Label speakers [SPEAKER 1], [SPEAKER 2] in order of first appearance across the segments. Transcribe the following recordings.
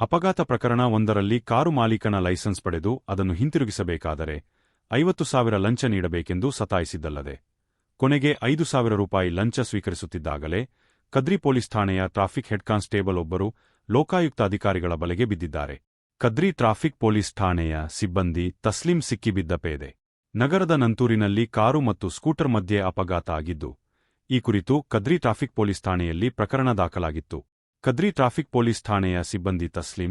[SPEAKER 1] ಅಪಘಾತ ಪ್ರಕರಣ ಒಂದರಲ್ಲಿ ಕಾರು ಮಾಲೀಕನ ಲೈಸೆನ್ಸ್ ಪಡೆದು ಅದನ್ನು ಹಿಂತಿರುಗಿಸಬೇಕಾದರೆ ಐವತ್ತು ಸಾವಿರ ಲಂಚ ನೀಡಬೇಕೆಂದು ಸತಾಯಿಸಿದ್ದಲ್ಲದೆ. ಕೊನೆಗೆ ಐದು ಸಾವಿರ ರೂಪಾಯಿ ಲಂಚ ಸ್ವೀಕರಿಸುತ್ತಿದ್ದಾಗಲೇ ಕದ್ರಿ ಪೊಲೀಸ್ ಠಾಣೆಯ ಟ್ರಾಫಿಕ್ ಹೆಡ್ ಕಾನ್ಸ್ಟೇಬಲ್ ಒಬ್ಬರು ಲೋಕಾಯುಕ್ತ ಅಧಿಕಾರಿಗಳ ಬಲೆಗೆ ಬಿದ್ದಿದ್ದಾರೆ. ಕದ್ರಿ ಟ್ರಾಫಿಕ್ ಪೊಲೀಸ್ ಠಾಣೆಯ ಸಿಬ್ಬಂದಿ ತಸ್ಲಿಂ ಸಿಕ್ಕಿಬಿದ್ದ ಪೇದೆ. ನಗರದ ನಂತೂರಿನಲ್ಲಿ ಕಾರು ಮತ್ತು ಸ್ಕೂಟರ್ ಮಧ್ಯೆ ಅಪಘಾತ ಆಗಿದ್ದು, ಈ ಕುರಿತು ಕದ್ರಿ ಟ್ರಾಫಿಕ್ ಪೊಲೀಸ್ ಠಾಣೆಯಲ್ಲಿ ಪ್ರಕರಣ ದಾಖಲಾಗಿತ್ತು. ಕದ್ರಿ ಟ್ರಾಫಿಕ್ ಪೊಲೀಸ್ ಠಾಣೆಯ ಸಿಬ್ಬಂದಿ ತಸ್ಲಿಂ,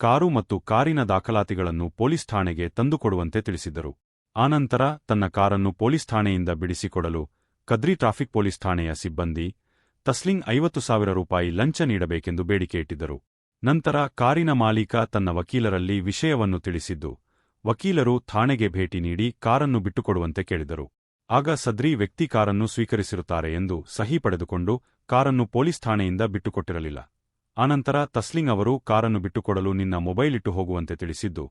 [SPEAKER 1] ಕಾರು ಮತ್ತು ಕಾರಿನ ದಾಖಲಾತಿಗಳನ್ನು ಪೊಲೀಸ್ ಠಾಣೆಗೆ ತಂದುಕೊಡುವಂತೆ ತಿಳಿಸಿದರು. ಆನಂತರ ತನ್ನ ಕಾರನ್ನು ಪೊಲೀಸ್ ಠಾಣೆಯಿಂದ ಬಿಡಿಸಿಕೊಡಲು ಕದ್ರಿ ಟ್ರಾಫಿಕ್ ಪೊಲೀಸ್ ಠಾಣೆಯ ಸಿಬ್ಬಂದಿ ತಸ್ಲಿಂ ಐವತ್ತು ಸಾವಿರ ರೂಪಾಯಿ ಲಂಚ ನೀಡಬೇಕೆಂದು ಬೇಡಿಕೆ ಇಟ್ಟಿದ್ದರು. ನಂತರ ಕಾರಿನ ಮಾಲೀಕ ತನ್ನ ವಕೀಲರಲ್ಲಿ ವಿಷಯವನ್ನು ತಿಳಿಸಿದ್ದು, ವಕೀಲರು ಠಾಣೆಗೆ ಭೇಟಿ ನೀಡಿ ಕಾರನ್ನು ಬಿಟ್ಟುಕೊಡುವಂತೆ ಕೇಳಿದರು. ಆಗ ಸದ್ರಿ ವ್ಯಕ್ತಿ ಕಾರನ್ನು ಸ್ವೀಕರಿಸಿರುತ್ತಾರೆ ಎಂದು ಸಹಿ ಪಡೆದುಕೊಂಡು ಕಾರನ್ನು ಪೊಲೀಸ್ ಠಾಣೆಯಿಂದ ಬಿಟ್ಟುಕೊಟ್ಟಿರಲಿಲ್ಲ. ಆನಂತರ ತಸ್ಲಿಂಗ್ ಅವರು ಕಾರನ್ನು ಬಿಟ್ಟುಕೊಡಲು ನಿನ್ನ ಮೊಬೈಲ್ ಇಟ್ಟು ಹೋಗುವಂತೆ ತಿಳಿಸಿದ್ದು,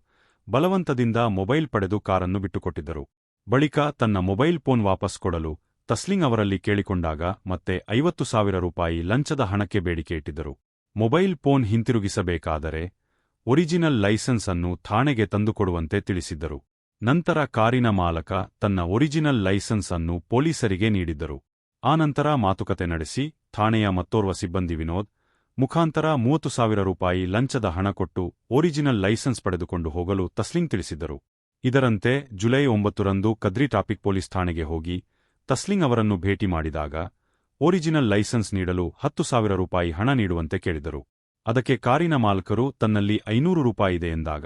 [SPEAKER 1] ಬಲವಂತದಿಂದ ಮೊಬೈಲ್ ಪಡೆದು ಕಾರನ್ನು ಬಿಟ್ಟುಕೊಟ್ಟಿದ್ದರು. ಬಳಿಕ ತನ್ನ ಮೊಬೈಲ್ ಫೋನ್ ವಾಪಸ್ ಕೊಡಲು ತಸ್ಲಿಂಗ್ ಅವರಲ್ಲಿ ಕೇಳಿಕೊಂಡಾಗ ಮತ್ತೆ ಐವತ್ತು ಸಾವಿರ ರೂಪಾಯಿ ಲಂಚದ ಹಣಕ್ಕೆ ಬೇಡಿಕೆ ಇಟ್ಟಿದ್ದರು. ಮೊಬೈಲ್ ಫೋನ್ ಹಿಂತಿರುಗಿಸಬೇಕಾದರೆ ಒರಿಜಿನಲ್ ಲೈಸೆನ್ಸ್ ಅನ್ನು ಠಾಣೆಗೆ ತಂದುಕೊಡುವಂತೆ ತಿಳಿಸಿದ್ದರು. ನಂತರ ಕಾರಿನ ಮಾಲಕ ತನ್ನ ಒರಿಜಿನಲ್ ಲೈಸೆನ್ಸ್ ಅನ್ನು ಪೊಲೀಸರಿಗೆ ನೀಡಿದ್ದರು. ಆನಂತರ ಮಾತುಕತೆ ನಡೆಸಿ ಠಾಣೆಯ ಮತ್ತೋರ್ವ ಸಿಬ್ಬಂದಿ ವಿನೋದ್, ಮುಖಾಂತರ ಮೂವತ್ತು ಸಾವಿರ ರೂಪಾಯಿ ಲಂಚದ ಹಣ ಕೊಟ್ಟು ಒರಿಜಿನಲ್ ಲೈಸೆನ್ಸ್ ಪಡೆದುಕೊಂಡು ಹೋಗಲು ತಸ್ಲಿಂ ತಿಳಿಸಿದ್ದರು. ಇದರಂತೆ ಜುಲೈ ಒಂಬತ್ತರಂದು ಕದ್ರಿ ಟಾಪಿಕ್ ಪೊಲೀಸ್ ಠಾಣೆಗೆ ಹೋಗಿ ತಸ್ಲಿಂಗ್ ಅವರನ್ನು ಭೇಟಿ ಮಾಡಿದಾಗ ಒರಿಜಿನಲ್ ಲೈಸೆನ್ಸ್ ನೀಡಲು ಹತ್ತು ಸಾವಿರ ರೂಪಾಯಿ ಹಣ ನೀಡುವಂತೆ ಕೇಳಿದರು. ಅದಕ್ಕೆ ಕಾರಿನ ಮಾಲಕರು ತನ್ನಲ್ಲಿ ಐನೂರು ರೂಪಾಯಿ ಇದೆ ಎಂದಾಗ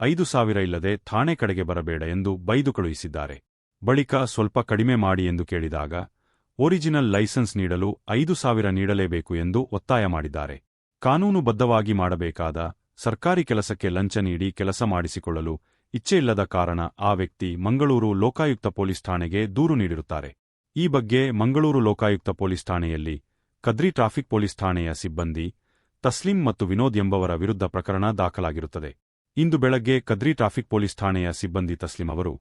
[SPEAKER 1] ಐದು ಸಾವಿರ ಇಲ್ಲದೆ ಠಾಣೆ ಕಡೆಗೆ ಬರಬೇಡ ಎಂದು ಬೈದು ಕಳುಹಿಸಿದ್ದಾರೆ. ಬಳಿಕ ಸ್ವಲ್ಪ ಕಡಿಮೆ ಮಾಡಿ ಎಂದು ಕೇಳಿದಾಗ, ಒರಿಜಿನಲ್ ಲೈಸೆನ್ಸ್ ನೀಡಲು ಐದು ಸಾವಿರ ನೀಡಲೇಬೇಕು ಎಂದು ಒತ್ತಾಯ ಮಾಡಿದ್ದಾರೆ. ಕಾನೂನುಬದ್ಧವಾಗಿ ಮಾಡಬೇಕಾದ ಸರ್ಕಾರಿ ಕೆಲಸಕ್ಕೆ ಲಂಚ ನೀಡಿ ಕೆಲಸ ಮಾಡಿಸಿಕೊಳ್ಳಲು ಇಚ್ಛೆಯಿಲ್ಲದ ಕಾರಣ ಆ ವ್ಯಕ್ತಿ ಮಂಗಳೂರು ಲೋಕಾಯುಕ್ತ ಪೊಲೀಸ್ ಠಾಣೆಗೆ ದೂರು ನೀಡಿರುತ್ತಾರೆ. ಈ ಬಗ್ಗೆ ಮಂಗಳೂರು ಲೋಕಾಯುಕ್ತ ಪೊಲೀಸ್ ಠಾಣೆಯಲ್ಲಿ ಕದ್ರಿ ಟ್ರಾಫಿಕ್ ಪೊಲೀಸ್ ಠಾಣೆಯ ಸಿಬ್ಬಂದಿ ತಸ್ಲಿಂ ಮತ್ತು ವಿನೋದ್ ಎಂಬವರ ವಿರುದ್ಧ ಪ್ರಕರಣ ದಾಖಲಾಗಿರುತ್ತದೆ. ಇಂದು ಬೆಳಗ್ಗೆ ಕದ್ರಿ ಟ್ರಾಫಿಕ್ ಪೊಲೀಸ್ ಠಾಣೆಯ ಸಿಬ್ಬಂದಿ ತಸ್ಲಿಂ ಅವರು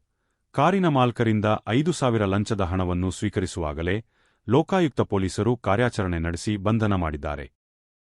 [SPEAKER 1] ಕಾರಿನ ಮಾಲ್ಕರಿಂದ ಐದು ಸಾವಿರ ಲಂಚದ ಹಣವನ್ನು ಸ್ವೀಕರಿಸುವಾಗಲೇ ಲೋಕಾಯುಕ್ತ ಪೊಲೀಸರು ಕಾರ್ಯಾಚರಣೆ ನಡೆಸಿ ಬಂಧನ ಮಾಡಿದ್ದಾರೆ.